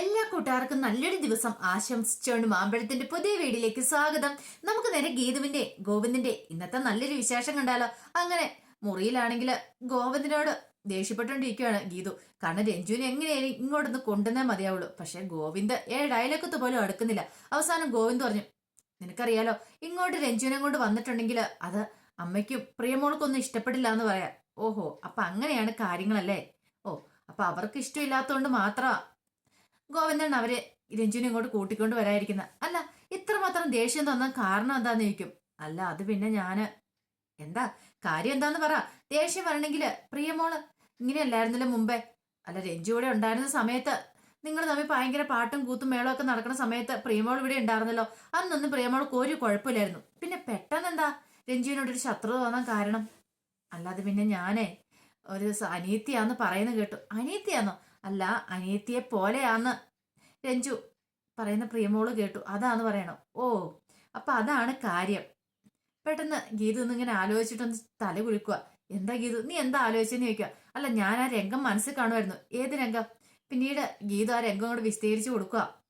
എല്ലാ കൂട്ടുകാർക്കും നല്ലൊരു ദിവസം ആശംസിച്ചുകൊണ്ട് മാമ്പഴത്തിന്റെ പുതിയ വീടിലേക്ക് സ്വാഗതം. നമുക്ക് നേരെ ഗീതുവിന്റെ ഗോവിന്ദന്റെ ഇന്നത്തെ നല്ലൊരു വിശേഷം കണ്ടാലോ? അങ്ങനെ മുറിയിലാണെങ്കിൽ ഗോവിന്ദിനോട് ദേഷ്യപ്പെട്ടുകൊണ്ടിരിക്കുകയാണ് ഗീതു. കാരണം രഞ്ജുവിനെ എങ്ങനെയായാലും ഇങ്ങോട്ടൊന്ന് കൊണ്ടുവന്നേ മതിയാവുള്ളൂ. പക്ഷെ ഗോവിന്ദ് ഏ ഡയലോക്കത്ത് പോലും അടുക്കുന്നില്ല. അവസാനം ഗോവിന്ദ് പറഞ്ഞു നിനക്കറിയാലോ ഇങ്ങോട്ട് രഞ്ജുവിനെ കൊണ്ട് വന്നിട്ടുണ്ടെങ്കിൽ അത് അമ്മയ്ക്കും പ്രിയമോൾക്കൊന്നും ഇഷ്ടപ്പെടില്ല എന്ന് പറയാം. ഓഹോ അപ്പൊ അങ്ങനെയാണ് കാര്യങ്ങളല്ലേ? ഓ അപ്പൊ അവർക്ക് ഇഷ്ടമില്ലാത്തതുകൊണ്ട് മാത്രമാ ഗോവിന്ദൻ അവരെ രഞ്ജുവിനെ ഇങ്ങോട്ട് കൂട്ടിക്കൊണ്ട് വരാതിരിക്കുന്ന അല്ല ഇത്രമാത്രം ദേഷ്യം തോന്നാൻ കാരണം എന്താന്ന് ചോദിക്കും. അല്ല അത് പിന്നെ ഞാൻ എന്താ? കാര്യം എന്താന്ന് പറ. ദേഷ്യം വരണമെങ്കിൽ പ്രിയമോൾ ഇങ്ങനെയല്ലായിരുന്നല്ലോ മുമ്പേ. അല്ല രഞ്ജു ഇവിടെ ഉണ്ടായിരുന്ന സമയത്ത് നിങ്ങൾ തമ്മിൽ ഭയങ്കര പാട്ടും കൂത്തും മേളവും ഒക്കെ നടക്കുന്ന സമയത്ത് പ്രിയമോൾ ഇവിടെ ഉണ്ടായിരുന്നല്ലോ. അന്നൊന്നും പ്രിയമോൾക്ക് ഒരു കുഴപ്പമില്ലായിരുന്നു. പിന്നെ പെട്ടെന്ന് എന്താ? രഞ്ജുവിനോട് ഒരു ശത്രുത തോന്നാൻ കാരണം. അല്ലാതെ പിന്നെ ഞാനേ ഒരു അനീത്തിയാന്ന് പറയുന്നത് കേട്ടു. അനീത്തിയാന്നോ? അല്ല അനീത്തിയെ പോലെയാന്ന് രഞ്ജു പറയുന്ന പ്രിയമോൾ കേട്ടു. അതാന്ന് പറയണോ ഓ അപ്പൊ അതാണ് കാര്യം. പെട്ടെന്ന് ഗീതു ഇങ്ങനെ ആലോചിച്ചിട്ടൊന്ന് തല കുളിക്കുക എന്താ ഗീതു? നീ എന്താ ആലോചിച്ചെന്ന് ചോദിക്കുക. അല്ല ഞാൻ ആ രംഗം മനസ്സിൽ കാണുമായിരുന്നു. ഏത് രംഗം? പിന്നീട് ഗീതു ആ രംഗം കൂടെ വിസ്തീരിച്ചു കൊടുക്കുക.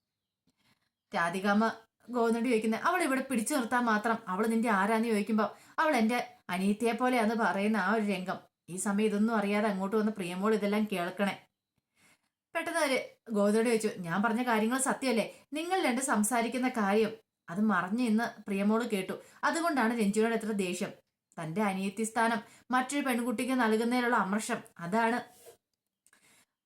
രാധികാമ്മ ഗോവിന്ദോട് ചോദിക്കുന്നത് അവൾ ഇവിടെ പിടിച്ചു നിർത്താൻ മാത്രം അവൾ നിന്റെ ആരാന്ന് ചോദിക്കുമ്പോൾ അവൾ എന്റെ അനിയത്തിയെ പോലെയാന്ന് പറയുന്ന ആ ഒരു രംഗം. ഈ സമയം ഇതൊന്നും അറിയാതെ അങ്ങോട്ട് വന്ന് പ്രിയമോൾ ഇതെല്ലാം കേൾക്കണേ. പെട്ടെന്ന് അവർ ഗോതയോട് ചോദിച്ചു ഞാൻ പറഞ്ഞ കാര്യങ്ങൾ സത്യമല്ലേ? നിങ്ങൾ രണ്ട് സംസാരിക്കുന്ന കാര്യം. അത് മറിഞ്ഞ് ഇന്ന് പ്രിയമോൾ കേട്ടു. അതുകൊണ്ടാണ് രഞ്ജുവിനോട് എത്ര ദേഷ്യം. തന്റെ അനിയത്തി സ്ഥാനം മറ്റൊരു പെൺകുട്ടിക്ക് നൽകുന്നതിലുള്ള അമർഷം. അതാണ്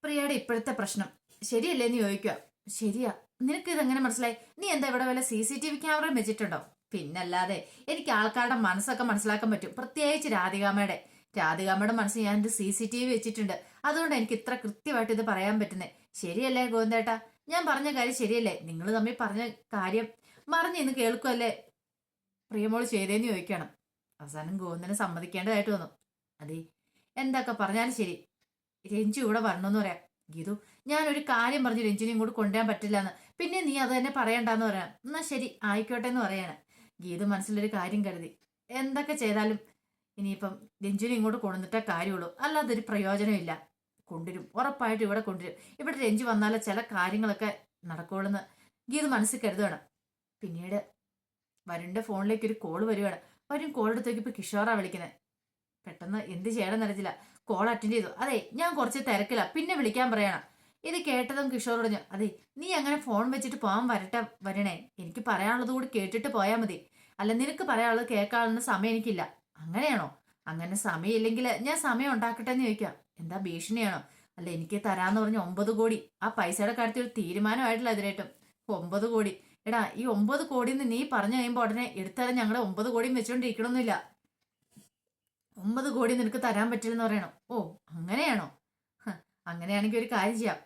പ്രിയയുടെ ഇപ്പോഴത്തെ പ്രശ്നം. ശരിയല്ലേ എന്ന് ചോദിക്കുക. ശരിയാ. നിനക്ക് ഇതെങ്ങനെ മനസ്സിലായി? നീ എന്താ ഇവിടെ വല്ല C C T V camera വെച്ചിട്ടുണ്ടോ? പിന്നല്ലാതെ എനിക്ക് ആൾക്കാരുടെ മനസ്സൊക്കെ മനസ്സിലാക്കാൻ പറ്റും. പ്രത്യേകിച്ച് രാധികാമ്മയുടെ. രാധികാമ്മയുടെ മനസ്സിൽ ഞാൻ സി സി ടി വി വെച്ചിട്ടുണ്ട്. അതുകൊണ്ട് എനിക്ക് ഇത്ര കൃത്യമായിട്ട് ഇത് പറയാൻ പറ്റുന്നത് ശരിയല്ലേ ഗോവിന്ദേട്ടാ? ഞാൻ പറഞ്ഞ കാര്യം ശരിയല്ലേ? നിങ്ങൾ തമ്മിൽ പറഞ്ഞ കാര്യം മറിഞ്ഞ് ഇന്ന് കേൾക്കുമല്ലേ പ്രിയമോൾ ചെയ്തേന്ന് ചോദിക്കണം. അവസാനം ഗോവിന്ദനെ സമ്മതിക്കേണ്ടതായിട്ട് വന്നു. അതെ എന്തൊക്കെ പറഞ്ഞാലും ശരി. രഞ്ജു ഇവിടെ വരണമെന്ന് പറയാം. ഗീതു ഞാനൊരു കാര്യം പറഞ്ഞു രഞ്ജുവിനെ ഇങ്ങോട്ട് കൊണ്ടുവരാൻ പറ്റില്ല എന്ന് പിന്നെ നീ അത് തന്നെ പറയണ്ടെന്ന് പറയാം. എന്നാ ശരി ആയിക്കോട്ടെ എന്ന് പറയാണ്. ഗീതു മനസ്സിലൊരു കാര്യം കരുതി. എന്തൊക്കെ ചെയ്താലും ഇനിയിപ്പം രഞ്ജുവിനെ ഇങ്ങോട്ട് കൊണ്ടുവന്നിട്ടേ കാര്യമുള്ളൂ. അല്ലാതൊരു പ്രയോജനമില്ല കൊണ്ടുവരും. ഉറപ്പായിട്ട് ഇവിടെ കൊണ്ടുവരും. ഇവിടെ രഞ്ജു വന്നാലേ ചില കാര്യങ്ങളൊക്കെ നടക്കുള്ളൂന്ന് ഗീത് മനസ്സിൽ കരുതുകയാണ്. പിന്നീട് വരുണിന്റെ ഫോണിലേക്ക് ഒരു കോൾ വരുവാണ്. വരും കോൾ എടുത്തേക്ക് ഇപ്പൊ കിഷോറാണ് വിളിക്കുന്നത് പെട്ടെന്ന് എന്ത് ചെയ്യണമെന്ന് അറിയത്തില്ല. കോൾ അറ്റൻഡ് ചെയ്തു. അതെ ഞാൻ കുറച്ച് തിരക്കില്ല പിന്നെ വിളിക്കാൻ പറയണം. ഇത് കേട്ടതും കിഷോർ പറഞ്ഞു അതെ നീ അങ്ങനെ ഫോൺ വെച്ചിട്ട് പോകാൻ വരട്ടെ വരണേ. എനിക്ക് പറയാനുള്ളത് കൂടി കേട്ടിട്ട് പോയാൽ മതി. അല്ല നിനക്ക് പറയാനുള്ളത് കേൾക്കാനുള്ള സമയം എനിക്കില്ല. അങ്ങനെയാണോ? അങ്ങനെ സമയമില്ലെങ്കിൽ ഞാൻ സമയം ഉണ്ടാക്കട്ടെ എന്ന് ചോദിക്കാം എന്താ ഭീഷണിയാണോ അല്ല എനിക്ക് തരാന്ന് പറഞ്ഞ ഒമ്പത് കോടി. ആ പൈസയുടെ കാര്യത്തിൽ ഒരു തീരുമാനമായിട്ടില്ല അതിനായിട്ടും. ഒമ്പത് കോടി. എടാ ഈ ഒമ്പത് കോടി എന്ന് നീ പറഞ്ഞു കഴിയുമ്പോൾ ഉടനെ എടുത്താലും ഞങ്ങളെ ഒമ്പത് കോടിയും വെച്ചുകൊണ്ടിരിക്കണമെന്നില്ല ഒമ്പത് കോടി നിനക്ക് തരാൻ പറ്റില്ലെന്ന് പറയണോ? ഓ അങ്ങനെയാണോ? അങ്ങനെയാണെങ്കിൽ ഒരു കാര്യം ചെയ്യാം.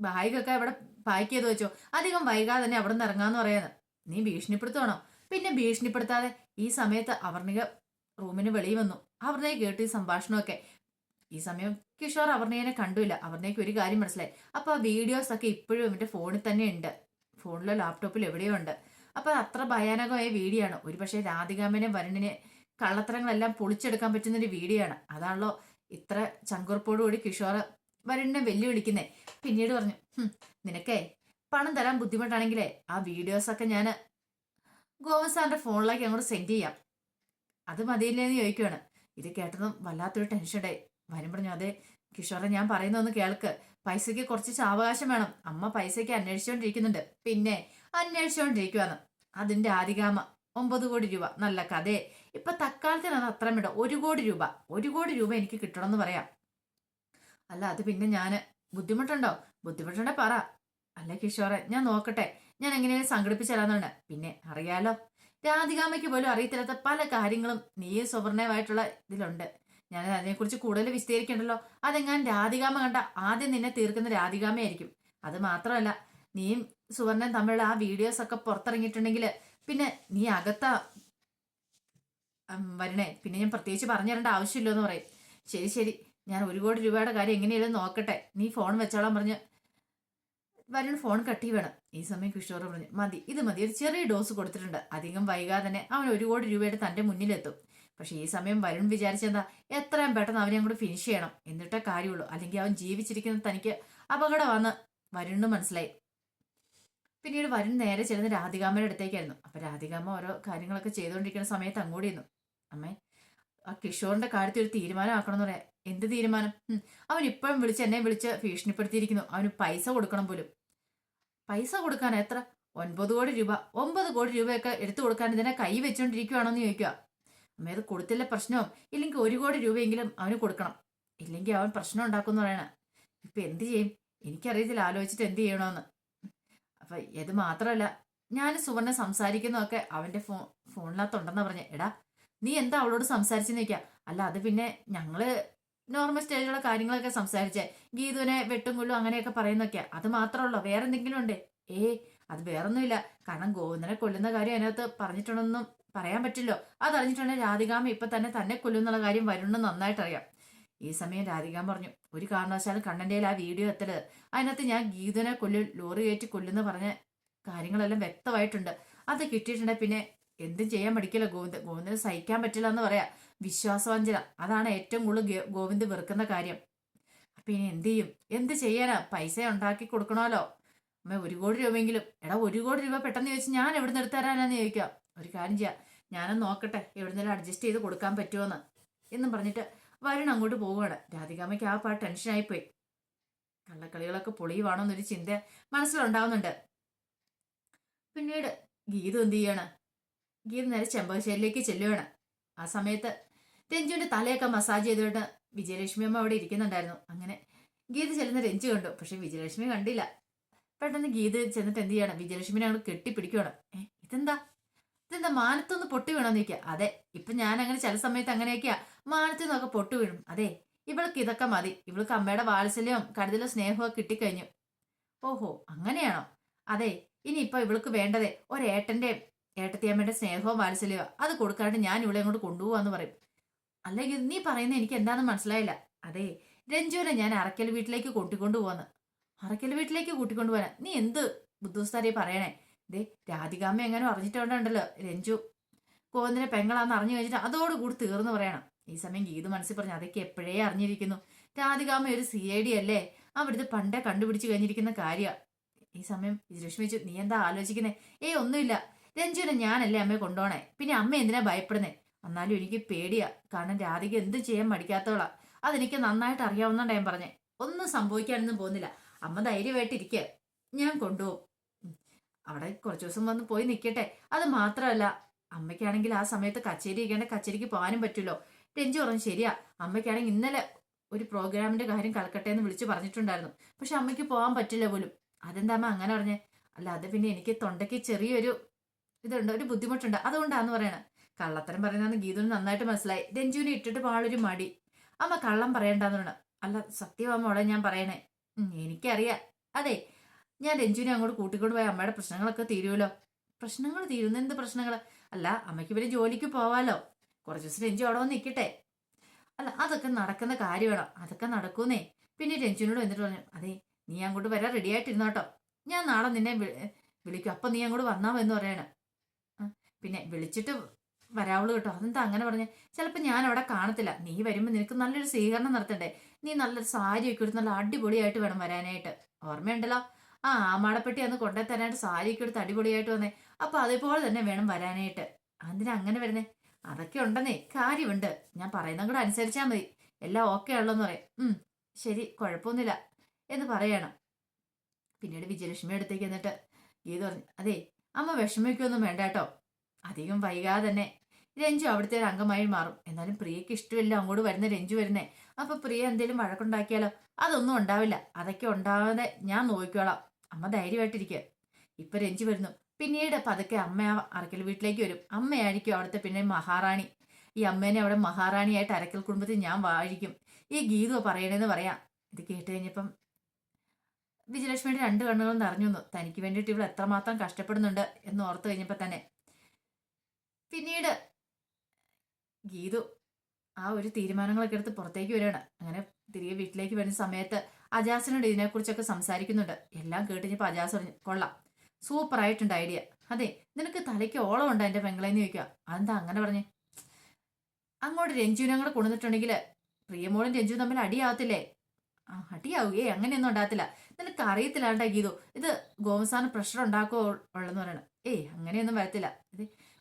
ബാഗൊക്കെ അവിടെ പാക്ക് ചെയ്ത് വെച്ചോ. അധികം വൈകാതെ തന്നെ അവിടെ നിന്ന് ഇറങ്ങാന്ന് പറയാന്ന്. നീ ഭീഷണിപ്പെടുത്തണോ പിന്നെ ഭീഷണിപ്പെടുത്താതെ ഈ സമയത്ത് അവർണിക റൂമിന് വെളിയിൽ വന്നു. അവർണയെ കേട്ടു ഈ സംഭാഷണമൊക്കെ. ഈ സമയം കിഷോർ അവർണയെ കണ്ടില്ല. അവർണയ്ക്ക് ഒരു കാര്യം മനസ്സിലായി. അപ്പൊ ആ വീഡിയോസ് ഒക്കെ ഇപ്പോഴും എന്റെ ഫോണിൽ തന്നെ ഉണ്ട്. ഫോണിലോ ലാപ്ടോപ്പിലോ എവിടെയോ ഉണ്ട്. അപ്പൊ അത്ര ഭയാനകമായ വീഡിയോ ആണ്. ഒരു പക്ഷേ രാധികാമനെ വരുണിനെ കള്ളത്തരങ്ങളെല്ലാം പൊളിച്ചെടുക്കാൻ പറ്റുന്ന ഒരു വീഡിയോ ആണ്. അതാണല്ലോ ഇത്ര ചങ്കുറപ്പോടുകൂടി കിഷോർ വരുണിനെ വെല്ലുവിളിക്കുന്നേ. പിന്നീട് പറഞ്ഞു നിനക്കേ പണം തരാൻ ബുദ്ധിമുട്ടാണെങ്കിലേ ആ വീഡിയോസൊക്കെ ഞാൻ ഗോവൻ സാറിന്റെ ഫോണിലേക്ക് അങ്ങോട്ട് സെൻഡ് ചെയ്യാം. അത് മതിയില്ലേന്ന് ചോദിക്കുവാണ്. ഇത് കേട്ടതും വല്ലാത്തൊരു ടെൻഷൻ വരും പറഞ്ഞു. അതെ കിഷോറെ ഞാൻ പറയുന്നതൊന്ന് കേൾക്ക്. പൈസയ്ക്ക് കുറച്ച് സാവകാശം വേണം. അമ്മ പൈസയ്ക്ക് അന്വേഷിച്ചുകൊണ്ടിരിക്കുന്നുണ്ട് പിന്നെ അന്വേഷിച്ചുകൊണ്ടിരിക്കുവാന്ന് അതിന്റെ ആദികാമ ഒമ്പത് കോടി രൂപ. നല്ല കഥയെ. ഇപ്പൊ തക്കാലത്തിന് അത് അത്ര വിട ഒരു കോടി രൂപ. ഒരു കോടി രൂപ എനിക്ക് കിട്ടണം എന്ന് പറയാം. അല്ല അത് പിന്നെ ഞാൻ ബുദ്ധിമുട്ടുണ്ടോ? ബുദ്ധിമുട്ടുണ്ടെ പറ. അല്ല കിഷോറെ ഞാൻ നോക്കട്ടെ. ഞാൻ എങ്ങനെയാണ് സംഘടിപ്പിച്ചല്ലാന്നുണ്ട് പിന്നെ അറിയാലോ. രാധികാമയ്ക്ക് പോലും അറിയത്തില്ലാത്ത പല കാര്യങ്ങളും നീയും സുവർണയുമായിട്ടുള്ള ഇതിലുണ്ട്. ഞാൻ അതിനെക്കുറിച്ച് കൂടുതൽ വിസ്തീരിക്കണ്ടല്ലോ? അതെങ്ങാൻ രാധികാമ കണ്ട ആദ്യം നിന്നെ തീർക്കുന്ന രാധികാമയായിരിക്കും അത് മാത്രമല്ല നീയും സുവർണൻ തമ്മിലുള്ള ആ വീഡിയോസ് ഒക്കെ പുറത്തിറങ്ങിയിട്ടുണ്ടെങ്കിൽ പിന്നെ നീ അകത്ത വരണേ. പിന്നെ ഞാൻ പ്രത്യേകിച്ച് പറഞ്ഞു തരേണ്ട ആവശ്യമില്ലോ എന്ന് പറയും. ശരി ശരി. ഞാൻ ഒരു കോടി രൂപയുടെ കാര്യം എങ്ങനെയാലും നോക്കട്ടെ. നീ ഫോൺ വെച്ചോളാൻ പറഞ്ഞ് വരുൺ ഫോൺ കട്ടി വേണം. ഈ സമയം കിഷോർ പറഞ്ഞു മതി ഇത് മതി. ഒരു ചെറിയ ഡോസ് കൊടുത്തിട്ടുണ്ട്. അധികം വൈകാതെ തന്നെ അവൻ ഒരു കോടി രൂപയുടെ തന്റെ മുന്നിലെത്തും. പക്ഷെ ഈ സമയം വരുൺ വിചാരിച്ചെന്താ എത്രയും പെട്ടെന്ന് അവനെ അങ്ങോട്ട് ഫിനിഷ് ചെയ്യണം. എന്നിട്ടേ കാര്യമുള്ളൂ. അല്ലെങ്കിൽ അവൻ ജീവിച്ചിരിക്കുന്ന തനിക്ക് അപകടമാണെന്ന് വരുണിന് മനസ്സിലായി. പിന്നീട് വരുൺ നേരെ ചെല്ലുന്ന രാധികാമ്മയുടെ അടുത്തേക്കായിരുന്നു. അപ്പൊ രാധികാമ്മ ഓരോ കാര്യങ്ങളൊക്കെ ചെയ്തുകൊണ്ടിരിക്കുന്ന സമയത്ത് അങ്ങോട്ട് ഇരുന്നു അമ്മേ ആ കിഷോറിന്റെ കാര്യത്തിൽ ഒരു തീരുമാനം ആക്കണം എന്ന് പറയാം. എന്ത് തീരുമാനം? അവൻ ഇപ്പോഴും വിളിച്ച് എന്നെ വിളിച്ച് ഭീഷണിപ്പെടുത്തിയിരിക്കുന്നു. അവന് പൈസ കൊടുക്കണം പോലും. പൈസ കൊടുക്കാൻ എത്ര? ഒൻപത് കോടി രൂപ. ഒമ്പത് കോടി രൂപയൊക്കെ എടുത്തു കൊടുക്കാൻ ഇതിനെ കൈ വെച്ചോണ്ടിരിക്കുവാണോ എന്ന് ചോദിക്കുക അമ്മ കൊടുത്തില്ല പ്രശ്നവും. ഇല്ലെങ്കിൽ ഒരു കോടി രൂപയെങ്കിലും അവന് കൊടുക്കണം. ഇല്ലെങ്കിൽ അവൻ പ്രശ്നം ഉണ്ടാക്കും എന്ന് പറയണ. ഇപ്പൊ എന്ത് ചെയ്യും? എനിക്കറിയത്തില്ല. ആലോചിച്ചിട്ട് എന്ത് ചെയ്യണമെന്ന് അപ്പൊ ഇത് മാത്രമല്ല ഞാൻ സുവർണ സംസാരിക്കുന്നതൊക്കെ അവന്റെ ഫോ ഫോണിനകത്തുണ്ടെന്നാ പറഞ്ഞ. എടാ നീ എന്താ അവളോട് സംസാരിച്ചെന്ന് വെക്കാം അല്ല അത് പിന്നെ ഞങ്ങൾ നോർമൽ സ്റ്റേജിലുള്ള കാര്യങ്ങളൊക്കെ സംസാരിച്ചേ. ഗീതുവിനെ വെട്ടും കൊല്ലും അങ്ങനെയൊക്കെ പറയുന്നൊക്കെയാ അത് മാത്രമല്ലോ വേറെ എന്തെങ്കിലും ഉണ്ട്? ഏ അത് വേറൊന്നുമില്ല. കാരണം ഗോവിന്ദനെ കൊല്ലുന്ന കാര്യം അതിനകത്ത് പറഞ്ഞിട്ടുണ്ടെന്നും പറയാൻ പറ്റില്ലോ. അതറിഞ്ഞിട്ടുണ്ടെങ്കിൽ രാധികാമ ഇപ്പൊ തന്നെ തന്നെ കൊല്ലുന്നുള്ള കാര്യം വരുമെന്ന് നന്നായിട്ട് അറിയാം ഈ സമയം രാധികാമ പറഞ്ഞു ഒരു കാരണവശാലും കണ്ണന്റെയിൽ ആ വീഡിയോ എത്തരുത്. അതിനകത്ത് ഞാൻ ഗീതനെ കൊല്ലു ലോറി കയറ്റി കൊല്ലുന്ന പറഞ്ഞ കാര്യങ്ങളെല്ലാം വ്യക്തമായിട്ടുണ്ട്. അത് കിട്ടിയിട്ടുണ്ടെങ്കിൽ പിന്നെ എന്തും ചെയ്യാൻ പഠിക്കില്ല ഗോവിന്ദ്. ഗോവിന്ദന് സഹിക്കാൻ പറ്റില്ല എന്ന് പറയാ. വിശ്വാസവഞ്ചന. അതാണ് ഏറ്റവും കൂടുതൽ ഗോവിന്ദ് വെറുക്കുന്ന കാര്യം. അപ്പൊ ഇനി എന്ത് ചെയ്യും? എന്ത് ചെയ്യാനാ? പൈസ ഉണ്ടാക്കി കൊടുക്കണമല്ലോ. അമ്മ ഒരു കോടി രൂപയെങ്കിലും. എടാ ഒരു കോടി രൂപ പെട്ടെന്ന് ചോദിച്ചാൽ ഞാൻ എവിടെ നിന്ന് എടുത്തു തരാനാന്ന് ചോദിക്കാം. ഒരു കാര്യം ചെയ്യാം. ഞാനൊന്ന് നോക്കട്ടെ എവിടുന്നെങ്കിലും അഡ്ജസ്റ്റ് ചെയ്ത് കൊടുക്കാൻ പറ്റുമോന്ന് എന്നും പറഞ്ഞിട്ട് വരുൺ അങ്ങോട്ട് പോവുകയാണ്. രാധികാമ്മയ്ക്ക് ആ പാ ടെൻഷനായിപ്പോയി കള്ളക്കളികളൊക്കെ പൊളിയുവാണോ എന്നൊരു ചിന്ത മനസ്സിലുണ്ടാവുന്നുണ്ട്. പിന്നീട് ഗീത എന്ത് ചെയ്യാണ്? ഗീത നേരെ ചെമ്പകശ്ശേരിയിലേക്ക് ചെല്ലുകയാണ് ആ സമയത്ത് രഞ്ജുവിന്റെ തലയൊക്കെ മസാജ് ചെയ്തുകൊണ്ട് വിജയലക്ഷ്മി അമ്മ അവിടെ ഇരിക്കുന്നുണ്ടായിരുന്നു. അങ്ങനെ ഗീത ചെല്ലുന്ന രഞ്ജു കണ്ടു. പക്ഷെ വിജയലക്ഷ്മി കണ്ടില്ല. പെട്ടെന്ന് ഗീത ചെന്നിട്ട് എന്ത് ചെയ്യണം? വിജയലക്ഷ്മിനെ അങ്ങോട്ട് കെട്ടിപ്പിടിക്കുകയാണ് ഏഹ് ഇതെന്താ? ഇതെന്താ മാനത്തൊന്ന് പൊട്ടി വീണമെന്ന് നിൽക്കുക അതെ ഇപ്പൊ ഞാൻ അങ്ങനെ ചില സമയത്ത് അങ്ങനെയൊക്കെയാ. മാനത്തിൽ നിന്നൊക്കെ പൊട്ടി വീഴും അതെ ഇവൾക്ക് ഇതൊക്കെ മതി. ഇവൾക്ക് അമ്മയുടെ വാത്സല്യവും കരുതലും സ്നേഹവും കിട്ടിക്കഴിഞ്ഞു. ഓഹോ അങ്ങനെയാണോ? അതെ ഇനിയിപ്പൊ ഇവൾക്ക് വേണ്ടതേ ഒരേട്ടന്റെ ഏട്ടത്തിയമ്മയുടെ സ്നേഹവും വാത്സല്യവും. അത് കൊടുക്കാണ്ട് ഞാൻ ഇവളെ അങ്ങോട്ട് കൊണ്ടുപോവാന്ന് പറയും. അല്ലെങ്കിൽ നീ പറയുന്നത് എനിക്ക് എന്താണെന്ന് മനസ്സിലായില്ല. അതെ രഞ്ജുവിനെ ഞാൻ അറക്കൽ വീട്ടിലേക്ക് കൂട്ടിക്കൊണ്ടു പോവാന്ന് അറക്കൽ വീട്ടിലേക്ക് കൂട്ടിക്കൊണ്ടു പോവാനാ നീ എന്ത് ബുദ്ധിസ്ഥാരി പറയണേ? ദേ രാധികാമ്മ എങ്ങനെ അറിഞ്ഞിട്ടുണ്ടല്ലോ. രഞ്ജു കോന്നിനെ പെങ്ങളാന്ന് അറിഞ്ഞു കഴിഞ്ഞിട്ട് അതോടുകൂടി തീർന്നു പറയണം. ഈ സമയം ഗീത് മനസ്സിൽ പറഞ്ഞു അതൊക്കെ എപ്പോഴേ അറിഞ്ഞിരിക്കുന്നു? രാധികാമ്മ ഒരു സി ഐ ഡി അല്ലേ? അവിടുത്തെ പണ്ടേ കണ്ടുപിടിച്ചു കഴിഞ്ഞിരിക്കുന്ന കാര്യ. ഈ സമയം ലക്ഷ്മി നീ എന്താ ആലോചിക്കുന്നേ? ഏയ് ഒന്നുമില്ല. രഞ്ജുവിനെ ഞാനല്ലേ അമ്മയെ കൊണ്ടുപോണേ? പിന്നെ അമ്മ എന്തിനാ ഭയപ്പെടുന്നേ? എന്നാലും എനിക്ക് പേടിയാ. കാരണം രാധിക എന്ത് ചെയ്യാൻ മടിക്കാത്തവളാ. അതെനിക്ക് നന്നായിട്ട് അറിയാവുന്നതാണ് ഞാൻ പറഞ്ഞേ. ഒന്നും സംഭവിക്കാനൊന്നും പോകുന്നില്ല. അമ്മ ധൈര്യമായിട്ടിരിക്കുക ഞാൻ കൊണ്ടുപോകും. അവിടെ കുറച്ചു ദിവസം വന്ന് പോയി നിൽക്കട്ടെ അത് മാത്രമല്ല അമ്മയ്ക്കാണെങ്കിൽ ആ സമയത്ത് കച്ചേരി ഇരിക്കേണ്ട കച്ചേരിക്ക് പോകാനും പറ്റുമല്ലോ. രഞ്ജു പറഞ്ഞു ശരിയാ അമ്മയ്ക്കാണെങ്കിൽ ഇന്നലെ ഒരു പ്രോഗ്രാമിന്റെ കാര്യം കലക്കട്ടെ എന്ന് വിളിച്ചു പറഞ്ഞിട്ടുണ്ടായിരുന്നു. പക്ഷെ അമ്മയ്ക്ക് പോകാൻ പറ്റില്ല പോലും. അതെന്താ അമ്മ അങ്ങനെ പറഞ്ഞേ? അല്ല അത് പിന്നെ എനിക്ക് തൊണ്ടയ്ക്ക് ചെറിയൊരു ഇതുണ്ട് ഒരു ബുദ്ധിമുട്ടുണ്ട്. അതുകൊണ്ടാന്ന് പറയണ. കള്ളത്തരം പറയുന്നതെന്ന് ഗീതുവിന് നന്നായിട്ട് മനസ്സിലായി. രഞ്ജുവിനെ ഇട്ടിട്ട് പാളൊരു മടി. അമ്മ കള്ളം പറയണ്ടെന്ന് പറഞ്ഞു അല്ല സത്യമാ മോളെ ഞാൻ പറയണേ. എനിക്കറിയാം. അതെ ഞാൻ രഞ്ജുവിനെ അങ്ങോട്ട് കൂട്ടിക്കൊണ്ട് പോയി അമ്മയുടെ പ്രശ്നങ്ങളൊക്കെ തീരുമല്ലോ പ്രശ്നങ്ങൾ തീരുന്ന എന്ത് പ്രശ്നങ്ങൾ അല്ല അമ്മയ്ക്ക് പിന്നെ ജോലിക്ക് പോവാലോ. കുറച്ച് ദിവസം രഞ്ജു അവിടെ വന്ന് നിൽക്കട്ടെ അല്ല അതൊക്കെ നടക്കുന്ന കാര്യമാണ്? അതൊക്കെ നടക്കൂന്നേ. പിന്നെ രഞ്ജുവിനോട് എന്നിട്ട് പറഞ്ഞു അതെ നീ അങ്ങോട്ട് വരാൻ റെഡി ആയിട്ടിരുന്നോട്ടോ ഞാൻ നാളെ നിന്നെ വിളിക്കും. അപ്പം നീ അങ്ങോട്ട് വന്നാ എന്ന് പറയണം പിന്നെ വിളിച്ചിട്ട് വരാവുള്ളൂ കേട്ടോ അതെന്താ അങ്ങനെ പറഞ്ഞു? ചിലപ്പോൾ ഞാൻ അവിടെ കാണത്തില്ല. നീ വരുമ്പോൾ നിനക്ക് നല്ലൊരു സ്വീകരണം നടത്തണ്ടേ. നീ നല്ലൊരു സാരിയൊക്കെ എടുത്ത് നല്ല അടിപൊളിയായിട്ട് വേണം വരാനായിട്ട്. ഓർമ്മയുണ്ടല്ലോ? ആ ആമാടപ്പെട്ടി അന്ന് കൊണ്ടേ തരാനായിട്ട് സാരിയൊക്കെ എടുത്ത് അടിപൊളിയായിട്ട് വന്നേ. അപ്പൊ അതേപോലെ തന്നെ വേണം വരാനായിട്ട്. അതിനാ അങ്ങനെ വരുന്നേ? അതൊക്കെ ഉണ്ടെന്നേ കാര്യമുണ്ട്. ഞാൻ പറയുന്ന കൂടെ അനുസരിച്ചാൽ മതി. എല്ലാം ഓക്കെ ഉള്ളെന്ന് പറയും. ഉം ശരി കുഴപ്പമൊന്നുമില്ല എന്ന് പറയണം. പിന്നീട് വിജയലക്ഷ്മി അടുത്തേക്ക് എന്നിട്ട് ഗീത പറഞ്ഞു അതെ അമ്മ വിഷമിക്കൊന്നും വേണ്ട കേട്ടോ. അധികം വൈകാതെ തന്നെ രഞ്ജു അവിടുത്തെ ഒരു അംഗമായി മാറും. എന്നാലും പ്രിയക്ക് ഇഷ്ടമില്ല അങ്ങോട്ട് വരുന്ന രഞ്ജു വരുന്നേ. അപ്പൊ പ്രിയ എന്തെങ്കിലും വഴക്കുണ്ടാക്കിയാലോ? അതൊന്നും ഉണ്ടാവില്ല. അതൊക്കെ ഉണ്ടാവാതെ ഞാൻ നോക്കിക്കോളാം. അമ്മ ധൈര്യമായിട്ടിരിക്കുക ഇപ്പൊ രഞ്ജി വരുന്നു. പിന്നീട് പതുക്കെ അമ്മ അറക്കൽ വീട്ടിലേക്ക് വരും. അമ്മയായിരിക്കും അവിടുത്തെ പിന്നെ മഹാറാണി. ഈ അമ്മേനെ അവിടെ മഹാറാണിയായിട്ട് അരക്കൽ കുടുംബത്തിൽ ഞാൻ വാഴിക്കും. ഈ ഗീതു പറയണേന്ന് പറയാം. ഇത് കേട്ട് കഴിഞ്ഞപ്പം വിജയലക്ഷ്മിയുടെ രണ്ട് കണ്ണുകളും നിറഞ്ഞു വന്നു തനിക്ക് വേണ്ടിയിട്ട് ഇവൾ എത്രമാത്രം കഷ്ടപ്പെടുന്നുണ്ട് എന്ന് ഓർത്തു കഴിഞ്ഞപ്പോൾ തന്നെ. പിന്നീട് ഗീതു ആ ഒരു തീരുമാനങ്ങളൊക്കെ എടുത്ത് പുറത്തേക്ക് വരികയാണ്. അങ്ങനെ തിരികെ വീട്ടിലേക്ക് വരുന്ന സമയത്ത് അജാസിനോട് ഇതിനെക്കുറിച്ചൊക്കെ സംസാരിക്കുന്നുണ്ട്. എല്ലാം കേട്ടിഞ്ഞപ്പോൾ അജാസ് പറഞ്ഞു കൊള്ളാം. സൂപ്പർ ആയിട്ടുണ്ട് ഐഡിയ. അതെ നിനക്ക് തലയ്ക്ക് ഓളം ഉണ്ടോ എന്റെ പെങ്ങളെന്ന് ചോദിക്കുക അതെന്താ അങ്ങനെ പറഞ്ഞേ? അങ്ങോട്ട് രഞ്ജുവിനെ കൂടെ കൊണ്ടുവന്നിട്ടുണ്ടെങ്കിൽ പ്രിയമോളും രഞ്ജു തമ്മിൽ അടിയാവത്തില്ലേ? ആ അടിയാവുകയെ അങ്ങനെയൊന്നും ഉണ്ടാകത്തില്ല. നിനക്ക് അറിയത്തില്ലാണ്ടാ ഗീതു. ഇത് ഗോമസാന പ്രഷർ ഉണ്ടാക്കുമോ ഉള്ളെന്ന് പറയണം. ഏയ് അങ്ങനെയൊന്നും വരത്തില്ല.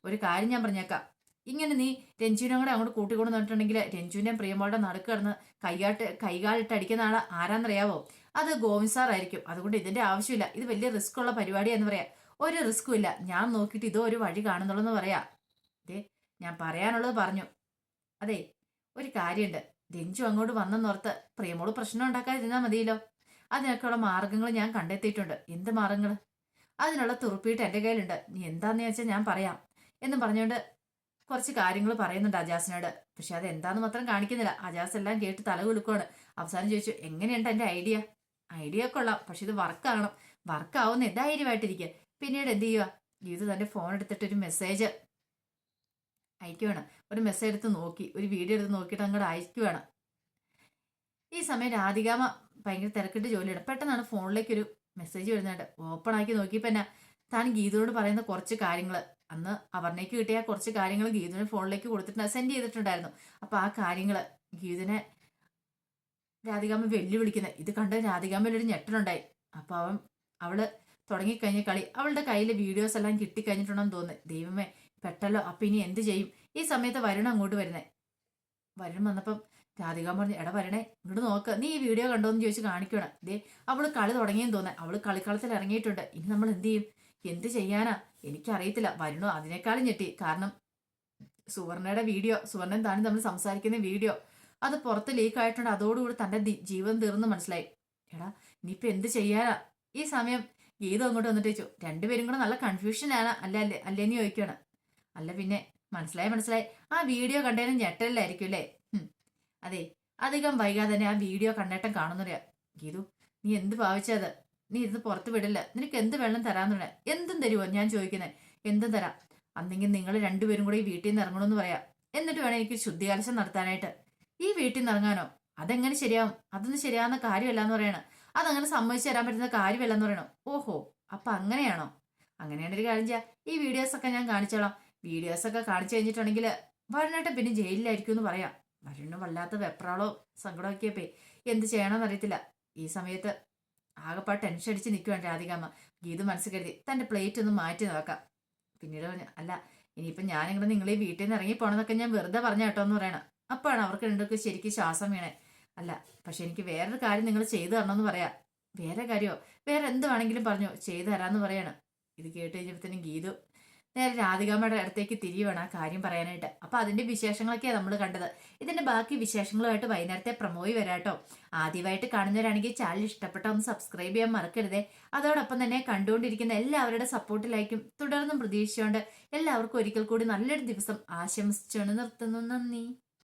ഒരു കാര്യം ഞാൻ പറഞ്ഞേക്കാം. ഇങ്ങനെ നീ രഞ്ജുവിനെ കൂടെ അങ്ങോട്ട് കൂട്ടിക്കൊണ്ട് വന്നിട്ടുണ്ടെങ്കിൽ രഞ്ജുവിന്റെ പ്രിയമോളുടെ നടുക്ക് കിടന്ന് കൈകാട്ട് കൈകാലിട്ട് അടിക്കുന്ന ആൾ ആരാന്നറിയാവോ? അത് ഗോവിന്ദ് സാർ ആയിരിക്കും. അതുകൊണ്ട് ഇതിന്റെ ആവശ്യമില്ല. ഇത് വലിയ റിസ്ക് ഉള്ള പരിപാടിയാന്ന് പറയാം. ഒരു റിസ്ക്കും ഇല്ല. ഞാൻ നോക്കിയിട്ട് ഇതോ ഒരു വഴി കാണുന്നുള്ളൂ പറയാ. ദേ ഞാൻ പറയാനുള്ളത് പറഞ്ഞു. അതെ ഒരു കാര്യമുണ്ട് രഞ്ജു അങ്ങോട്ട് വന്നെന്നോർത്ത് പ്രിയമോൾ പ്രശ്നം ഉണ്ടാക്കാതിരുന്നാൽ മതിയല്ലോ. അതിനൊക്കെയുള്ള മാർഗങ്ങൾ ഞാൻ കണ്ടെത്തിയിട്ടുണ്ട്. എന്ത് മാർഗങ്ങൾ അതിനുള്ള തുറുപ്പിയിട്ട് എന്റെ കയ്യിലുണ്ട്. നീ എന്താന്ന് വെച്ചാൽ ഞാൻ പറയാം. എന്ന് പറഞ്ഞുകൊണ്ട് കുറച്ച് കാര്യങ്ങൾ പറയുന്നുണ്ട് അജാസിനോട്. പക്ഷെ അത് എന്താന്ന് മാത്രം കാണിക്കുന്നില്ല. അജാസ് എല്ലാം കേട്ട് തല കുലുക്കുവാണ്. അവസാനം ചോദിച്ചു എങ്ങനെയുണ്ട് എന്റെ ഐഡിയ? ഐഡിയ കൊള്ളാം. പക്ഷെ ഇത് വർക്കാകണം വർക്കാവുന്ന ധൈര്യമായിട്ടിരിക്കുക പിന്നീട് എന്ത് ചെയ്യുക ഗീതു തന്റെ ഫോൺ എടുത്തിട്ട് ഒരു മെസ്സേജ് അയക്കുവാണ്. ഒരു മെസ്സേജ് എടുത്ത് നോക്കി. ഒരു വീഡിയോ എടുത്ത് നോക്കിയിട്ട് അങ്ങോട്ട് അയക്കുവാണ്. ഈ സമയം രാധികാമ ഭയങ്കര തിരക്കിട്ട് ജോലിയാണ് പെട്ടെന്നാണ് ഫോണിലേക്ക് ഒരു മെസ്സേജ് വരുന്നുണ്ട് ഓപ്പൺ ആക്കി നോക്കിയപ്പോ എന്നാ താൻ ഗീതയോട് പറയുന്ന കുറച്ച് കാര്യങ്ങൾ അന്ന് അവർണയ്ക്ക് കിട്ടിയ കുറച്ച് കാര്യങ്ങൾ ഗീതുവിന് ഫോണിലേക്ക് കൊടുത്തിട്ട് സെൻഡ് ചെയ്തിട്ടുണ്ടായിരുന്നു. അപ്പൊ ആ കാര്യങ്ങൾ ഗീതുവിനെ രാധികാമ്മ വെല്ലുവിളിക്കുന്നത് ഇത് കണ്ട് രാധികാമ്മയിൽ ഒരു ഞെട്ടലുണ്ടായി. അപ്പൊ അവൻ അവൾ തുടങ്ങിക്കഴിഞ്ഞ കളി അവളുടെ കയ്യിലെ വീഡിയോസ് എല്ലാം കിട്ടിക്കഴിഞ്ഞിട്ടുണ്ടെന്ന് തോന്നുന്നു. ദൈവമേ പെട്ടല്ലോ. അപ്പൊ ഇനി എന്ത് ചെയ്യും? ഈ സമയത്ത് വരുൺ അങ്ങോട്ട് വരുന്നേ. വരുൺ വന്നപ്പം രാധികാമ്മ പറഞ്ഞു എടാ വരണേ ഇങ്ങോട്ട് നോക്ക്. നീ ഈ വീഡിയോ കണ്ടോന്ന് ചോദിച്ച് കാണിക്കണം ദേ അവൾ കളി തുടങ്ങിയെന്ന് തോന്നേ അവൾ കളിക്കളത്തിൽ ഇറങ്ങിയിട്ടുണ്ട്. ഇനി നമ്മൾ എന്ത് ചെയ്യും? എന്ത് ചെയ്യാനാ? എനിക്കറിയത്തില്ല. വരണോ അതിനേക്കാളും ഞെട്ടി. കാരണം സുവർണയുടെ വീഡിയോ സുവർണൻ താനും തമ്മിൽ സംസാരിക്കുന്ന വീഡിയോ അത് പുറത്ത് ലീക്ക് ആയിട്ടുണ്ട്. അതോടുകൂടി തന്റെ ജീവൻ തീർന്നു മനസ്സിലായി. എടാ ഇനിയിപ്പൊ എന്ത് ചെയ്യാനാ? ഈ സമയം ഗീത അങ്ങോട്ട് വന്നിട്ട് ചോദിച്ചു രണ്ടുപേരും കൂടെ നല്ല കൺഫ്യൂഷനാണ് അല്ല അല്ലേ അല്ലേന്ന് ചോദിക്കുകയാണ് അല്ല പിന്നെ മനസ്സിലായി മനസ്സിലായി. ആ വീഡിയോ കണ്ടതിനും ഞെട്ടലിലായിരിക്കും അല്ലേ? അതെ അധികം വൈകാതെ തന്നെ ആ വീഡിയോ കണ്ടേട്ടം കാണുന്നറിയാം ഗീതു നീ എന്ത് ഭാവിച്ചത് നീ ഇത് പുറത്ത് വിടില്ല. നിനക്ക് എന്ത് വെള്ളം പറയാം എന്തും തരുമോ ഞാൻ ചോദിക്കുന്നത് എന്തും തരാം. അന്നെങ്കിൽ നിങ്ങൾ രണ്ടുപേരും കൂടി ഈ വീട്ടിൽ നിന്ന് ഇറങ്ങണമെന്ന് പറയാം. എന്നിട്ട് വേണം എനിക്ക് ശുദ്ധികലശം നടത്താനായിട്ട്. ഈ വീട്ടിൽ നിന്ന് ഇറങ്ങാനോ? അതെങ്ങനെ ശരിയാവും? അതൊന്നും ശരിയാവുന്ന കാര്യമല്ല എന്ന് പറയണം. അതങ്ങനെ സമ്മതിച്ചു തരാൻ പറ്റുന്ന കാര്യമല്ല എന്ന് പറയണം? ഓഹോ അപ്പൊ അങ്ങനെയാണോ? അങ്ങനെയാണ് ഒരു കാര്യം ചെയ്യാം. ഈ വീഡിയോസ് ഒക്കെ ഞാൻ കാണിച്ചോളാം. വീഡിയോസ് ഒക്കെ കാണിച്ചു കഴിഞ്ഞിട്ടുണ്ടെങ്കിൽ വരുണേട്ടൻ പിന്നെ ജയിലിലായിരിക്കും എന്ന് പറയാം. വരണ് വല്ലാത്ത വെപ്രാളോ സങ്കടമൊക്കെയപ്പേ എന്ത് ചെയ്യണമെന്ന് അറിയത്തില്ല. ഈ സമയത്ത് ആകെപ്പാ ടെൻഷൻ അടിച്ച് നിൽക്കുവാണ് രാധികാമ്മ. ഗീതു മനസ്സിൽ കരുതി തന്റെ പ്ലേറ്റ് ഒന്ന് മാറ്റി നോക്കാം. പിന്നീട് പറഞ്ഞു അല്ല ഇനിയിപ്പം ഞാനിങ്ങനെ നിങ്ങളീ വീട്ടിൽ നിന്ന് ഇറങ്ങി പോണെന്നൊക്കെ ഞാൻ വെറുതെ പറഞ്ഞ കേട്ടോ എന്ന് പറയണം. അപ്പോഴാണ് അവർക്ക് രണ്ടുപേർക്ക് ശരിക്കും ശ്വാസം വീണേ. അല്ല പക്ഷെ എനിക്ക് വേറൊരു കാര്യം നിങ്ങൾ ചെയ്തു തരണമെന്ന് പറയാം. വേറെ കാര്യമോ വേറെ എന്ത് വേണമെങ്കിലും പറഞ്ഞു? ചെയ്തു തരാമെന്ന് പറയണം. ഇത് കേട്ട് കഴിഞ്ഞപ്പോഴത്തേനും ഗീതു നേരെ രാധികാമ്മയുടെ അടുത്തേക്ക് തിരിയുവാണ് ആ കാര്യം പറയാനായിട്ട്. അപ്പൊ അതിന്റെ വിശേഷങ്ങളൊക്കെയാണ് നമ്മൾ കണ്ടത്. ഇതിന്റെ ബാക്കി വിശേഷങ്ങളുമായിട്ട് വൈകുന്നേരത്തെ പ്രമോയി വരാട്ടോ ആദ്യമായിട്ട് കാണുന്നവരാണെങ്കിൽ ചാനൽ ഇഷ്ടപ്പെട്ട ഒന്ന് സബ്സ്ക്രൈബ് ചെയ്യാൻ മറക്കരുതേ. അതോടൊപ്പം തന്നെ കണ്ടുകൊണ്ടിരിക്കുന്ന എല്ലാവരുടെ സപ്പോർട്ടിലായിരിക്കും തുടർന്നും പ്രതീക്ഷിച്ചുകൊണ്ട് എല്ലാവർക്കും ഒരിക്കൽ കൂടി നല്ലൊരു ദിവസം ആശംസിച്ചുകൊണ്ട് നിർത്തുന്നു. നന്ദി.